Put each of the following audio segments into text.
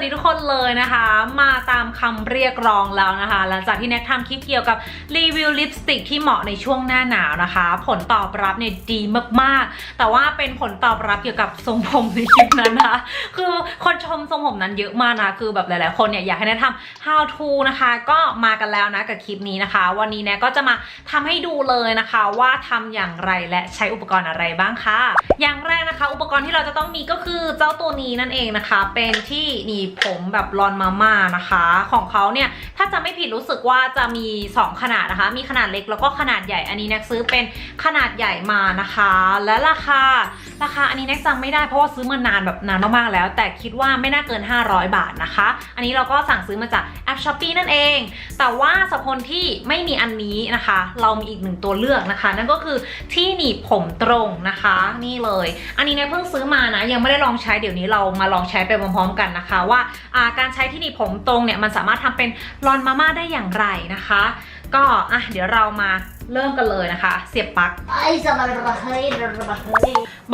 วัสดีทุกคนเลยนะคะ มาตามคำเรียกร้องแล้วนะคะ หลังจากที่แน็กทำคลิปเกี่ยวกับรีวิวลิปสติกที่เหมาะในช่วงหน้าหนาวนะคะ ผลตอบรับเนี่ยดีมากๆ แต่ว่าเป็นผลตอบรับเกี่ยวกับทรงผมในคลิปนั้นนะคะ คือคนชมทรงผมนั้นเยอะมากนะคือแบบหลายๆคนเนี่ยอยากให้แนะทำ how to นะคะ ก็มากันแล้วนะกับคลิปนี้นะคะ วันนี้แน็กก็จะมาทำให้ดูเลยนะคะว่าทำอย่างไรและใช้อุปกรณ์อะไรบ้างค่ะอย่างแรกนะคะ อุปกรณ์ที่เราจะต้องมีก็คือเจ้าตัวนี้นั่นเองนะคะ เป็นที่หนีบผมแบบลอนมาม่านะคะ ของเขาเนี่ย ถ้าจะไม่ผิดรู้สึกว่าจะมี 2 ขนาดนะคะ มีขนาดเล็กแล้วก็ขนาดใหญ่อันนี้แน็กซื้อเป็นขนาดใหญ่มานะคะ และราคาราคาอันนี้แน็กจำไม่ได้เพราะว่าซื้อมานานแบบนานมากๆแล้ว แต่คิดว่าไม่น่าเกิน 500 บาทนะคะ อันนี้เราก็สั่งซื้อมาจากแอปช้อปปีนั่นเอง แต่ว่าสำหรับคนที่ไม่มีอันนี้นะคะ เรามีอีกหนึ่งตัวเลือกนะคะ นั่นก็คือที่หนีบผมตรงนะคะ นี่เลย อันนี้เนี่ยเพิ่งซื้อมานะยังไม่ได้ลองใช้เดี๋ยวนี้เรามาลองใช้ไปพร้อมๆกันนะคะว่าอ่าการใช้ที่หนีบผมตรงเนี่ยมันสามารถทำเป็นรอนมาม่าได้อย่างไรนะคะ ก็อะเดี๋ยวเรามาเริ่มกันเลยนะคะ เสียบปลั๊ก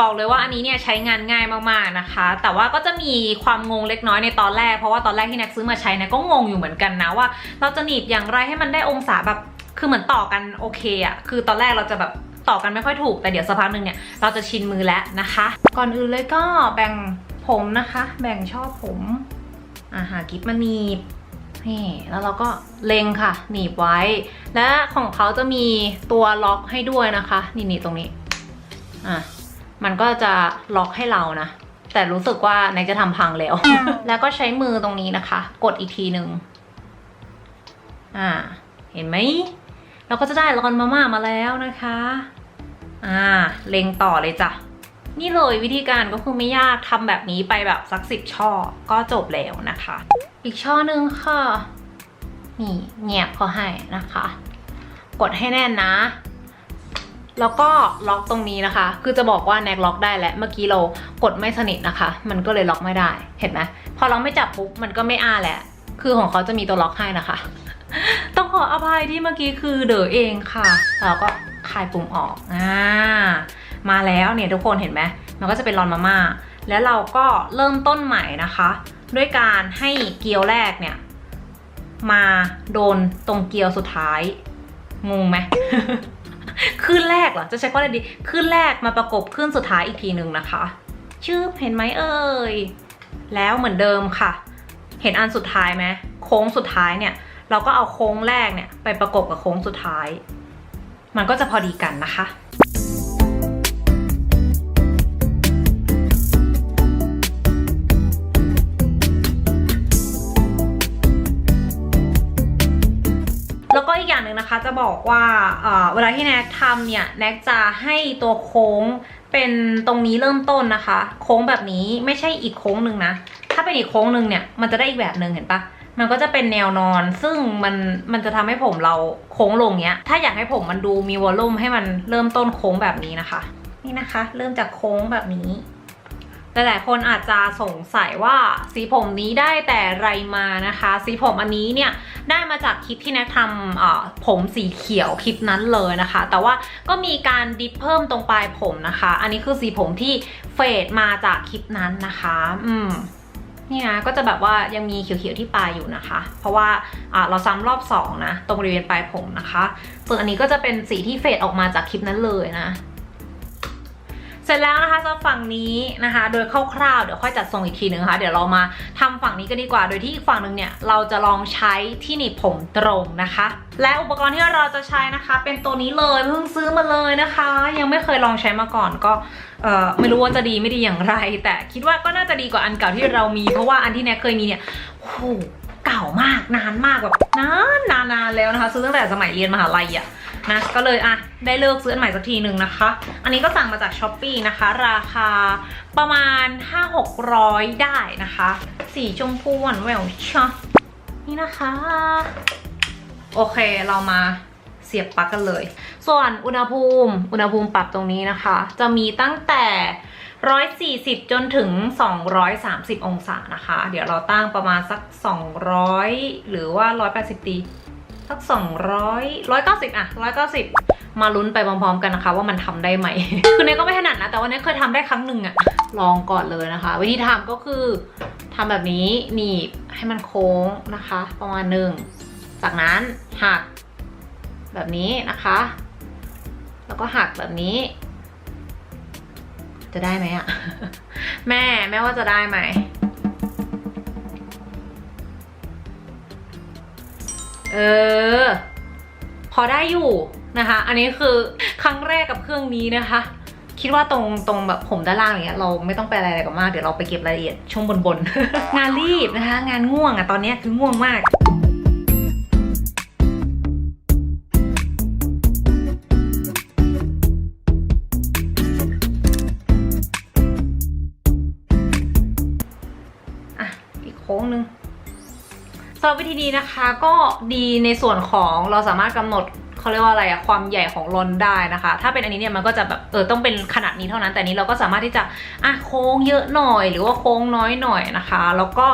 บอกเลยว่าอันนี้เนี่ยใช้งานง่ายมากๆนะคะ แต่ว่าก็จะมีความงงเล็กน้อยในตอนแรก เพราะว่าตอนแรกที่แน็กซื้อมาใช้นะก็งงอยู่เหมือนกันนะว่า เราจะหนีบอย่างไรให้มันได้องศาแบบคือเหมือนต่อกันโอเคอะคือตอนแรกเราจะแบบต่อกันไม่ค่อยถูกแต่เดี๋ยวสักพักหนึ่งเนี่ยเราจะชินมือแล้วนะคะ ก่อนอื่นเลยก็แบ่งผมนะคะ แบ่งช่อผม อ่าหากิฟมาหนีบนี่แล้วเราก็เล็งค่ะ หนีบไว้ และของเขาจะมีตัวล็อกให้ด้วยนะคะ นี่นี่ตรงนี้ อะ มันก็จะล็อกให้เรานะ แต่รู้สึกว่าแน็กจะทำพังแล้ว แล้วก็ใช้มือตรงนี้นะคะ กดอีกทีหนึ่งอ่า เห็นไหม เราก็จะได้รอนมาม่ามาแล้วนะคะ อ่า เล็งต่อเลยจ้ะ นี่เลยวิธีการก็คือไม่ยากทำแบบนี้ไปแบบสักสิบช่อก็จบแล้วนะคะ อีกช่อหนึ่งค่ะ นี่เงียบเขาให้นะคะ กดให้แน่นนะ แล้วก็ล็อกตรงนี้นะคะ คือจะบอกว่าแน็กล็อกได้แล้วเมื่อกี้เรากดไม่สนิทนะคะ มันก็เลยล็อกไม่ได้เห็นไหมพอเราไม่จับปุ๊บมันก็ไม่อ้าแหละ คือของเขาจะมีตัวล็อกให้นะคะ ต้องขออภัยที่เมื่อกี้คือเด๋อเองค่ะเราก็คลายปุ่มออกอ่า มาแล้วเนี่ยทุกคนเห็นไหมมันก็จะเป็นรอนมาม่าแล้วเราก็เริ่มต้นใหม่นะคะ ด้วยการให้เกลียวแรกเนี่ย มาโดนตรงเกลียวสุดท้ายงงไหมขึ้นแรกเหรอจะใช้ข้ออะไรดีขึ้นแรกมาประกบขึ้นสุดท้ายอีกทีหนึ่งนะคะ ชื่อเห็นไหมเอ่ยแล้วเหมือนเดิมค่ะ เห็นอันสุดท้ายไหมโค้งสุดท้ายเนี่ย เราก็เอาโค้งแรกเนี่ย ไปประกบกับโค้งสุดท้าย มันก็จะพอดีกันนะคะ นะคะจะบอกว่าเวลาที่แน็กทำเนี่ยแน็กจะให้ตัวโค้งเป็นตรงนี้เริ่มต้นนะคะ โค้งแบบนี้ไม่ใช่อีกโค้งหนึ่งนะ ถ้าเป็นอีกโค้งหนึ่งเนี่ยมันจะได้อีกแบบหนึ่งเห็นปะมันก็จะเป็นแนวนอน ซึ่งมันมันจะทำให้ผมเราโค้งลงเนี้ย ถ้าอยากให้ผมมันดูมีวอลลุ่มให้มันเริ่มต้นโค้งแบบนี้นะคะ นี่นะคะ เริ่มจากโค้งแบบนี้ หลายๆคนอาจจะสงสัยว่าสีผมนี้ได้แต่ไรมานะคะ สีผมอันนี้เนี่ยได้มาจากคลิปที่แน็กทำผมสีเขียวคลิปนั้นเลยนะคะ แต่ว่าก็มีการดิฟเพิ่มตรงปลายผมนะคะ อันนี้คือสีผมที่เฟดมาจากคลิปนั้นนะคะ อืมนี่นะก็จะแบบว่ายังมีเขียวๆที่ปลายอยู่นะคะ เพราะว่าอ่าเราซ้ำรอบสองนะตรงบริเวณปลายผมนะคะส่วนอันนี้ก็จะเป็นสีที่เฟดออกมาจากคลิปนั้นเลยนะ เสร็จแล้วนะคะสำหรับฝั่งนี้นะคะ โดยคร่าวๆเดี๋ยวค่อยจัดทรงอีกทีหนึ่งนะคะเดี๋ยวเรามาทำฝั่งนี้กันดีกว่า โดยที่อีกฝั่งหนึ่งเนี่ยเราจะลองใช้ที่หนีบผมตรงนะคะ และอุปกรณ์ที่เราจะใช้นะคะ เป็นตัวนี้เลยเพิ่งซื้อมาเลยนะคะ ยังไม่เคยลองใช้มาก่อนก็เออไม่รู้ว่าจะดีไม่ดีอย่างไร แต่คิดว่าก็น่าจะดีกว่าอันเก่าที่เรามี เพราะว่าอันที่แน็กเคยมีเนี่ยโอ้โหเก่ามากนานมากแบบนานนานแล้วนะคะ ซื้อตั้งแต่สมัยเรียนมหาลัยอะ นะก็เลยอะได้เลิกซื้ออันใหม่สักทีหนึ่งนะคะ อันนี้ก็สั่งมาจากช้อปปีนะคะ ราคาประมาณ 5-600 ได้นะคะ สีชมพูหวานแหววชะนี่นะคะ โอเคเรามาเสียบปลั๊กกันเลย ส่วนอุณหภูมิ อุณหภูมิปรับตรงนี้นะคะ จะมีตั้งแต่ 140 จนถึง 230 องศานะคะ เดี๋ยวเราตั้งประมาณสัก 200 หรือว่า 180ดี สัก 200 190 อะ 190 มาลุ้นไปพร้อมๆกันนะคะ ว่ามันทำได้ไหม คือเนยก็ไม่ถนัดนะ แต่ว่าเนยเคยทำได้ครั้งหนึ่งอะลองก่อนเลยนะคะ วิธีทำก็คือททำแบบนี้หนีบให้มันโค้งนะคะ ประมาณหนึ่ง จากนั้นหักแบบนี้นะคะ แล้วก็หักแบบนี้ จะได้ไหมอะแม่แม่ว่าจะได้ไหม เออ พอได้อยู่นะคะ อันนี้คือครั้งแรกกับเครื่องนี้นะคะ คิดว่าตรงตรงแบบผมด้านล่างอย่างเงี้ยเราไม่ต้องไปอะไรกับมาก เดี๋ยวเราไปเก็บรายละเอียดช่วงบนบนงานรีบนะคะ งานง่วงอะตอนนี้คือง่วงมากอะอีกโค้งหนึ่งำหรับวิธีนี้นะคะก็ดีในส่วนของเราสามารถกำหนดเขาเรียกว่าอะไรอะความใหญ่ของลอนได้นะคะ ถ้าเป็นอันนี้เนี่ยมันก็จะแบบเออต้องเป็นขนาดนี้เท่านั้น แต่นี้เราก็สามารถที่จะอะโค้งเยอะหน่อย หรือว่าโค้งน้อยหน่อยนะคะ แล้วก็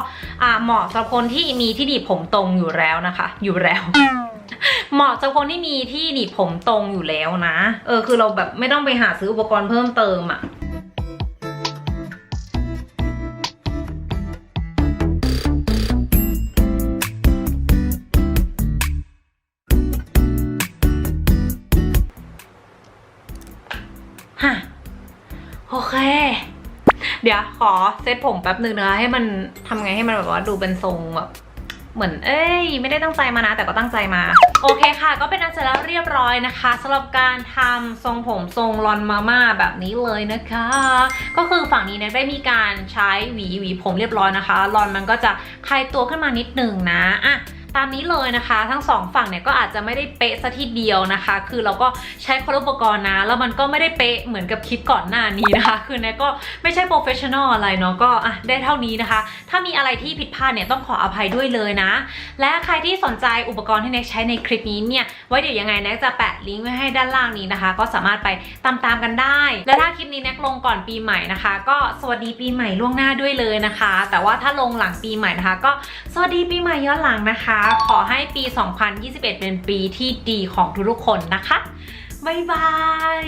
อะเหมาะสำหรับคนที่มีที่หนีบผมตรงอยู่แล้วนะคะ อยู่แล้วเหมาะสำหรับคนที่มีที่หนีบผมตรงอยู่แล้วนะ เออคือเราแบบไม่ต้องไปหาซื้ออุปกรณ์เพิ่มเติมอะ เค เดี๋ยวขอเซตผมแป๊บหนึ่งนะคะให้มันทำไงให้มันแบบว่าดูเป็นทรงแบบเหมือนเอ้ย ไม่ได้ตั้งใจมานะ แต่ก็ตั้งใจมา โอเคค่ะ ก็เป็นอันเสร็จแล้วเรียบร้อยนะคะสำหรับการทำทรงผมทรงลอนมาม่าแบบนี้เลยนะคะ ก็คือฝั่งนี้เนี่ยได้มีการใช้หวีหวีผมเรียบร้อยนะคะลอนมันก็จะคลายตัวขึ้นมานิดหนึ่งนะอะ ตามนี้เลยนะคะ ทั้งสองฝั่งเนี่ยก็อาจจะไม่ได้เป๊ะซะทีเดียวนะคะ คือเราก็ใช้คนอุปกรณ์นะ แล้วมันก็ไม่ได้เป๊ะเหมือนกับคลิปก่อนหน้านี้นะคะ คือเนี่ยก็ไม่ใช่โปรเฟชชั่นอลอะไรเนาะก็อะได้เท่านี้นะคะ ถ้ามีอะไรที่ผิดพลาดเนี่ยต้องขออภัยด้วยเลยนะ และใครที่สนใจอุปกรณ์ที่เน็กใช้ในคลิปนี้เนี่ยไว้เดี๋ยวยังไงเน็กจะแปะลิงก์ไว้ให้ด้านล่างนี้นะคะ ก็สามารถไปตามๆกันได้ และถ้าคลิปนี้เน็กลงก่อนปีใหม่นะคะ ก็สวัสดีปีใหม่ล่วงหน้าด้วยเลยนะคะ แต่ว่าถ้าลงหลังปีใหม่นะคะ ก็สวัสดีปีใหม่ย้อนหลังนะคะขอให้ปี 2021 เป็นปีที่ดีของทุกๆคนนะคะ บ๊ายบาย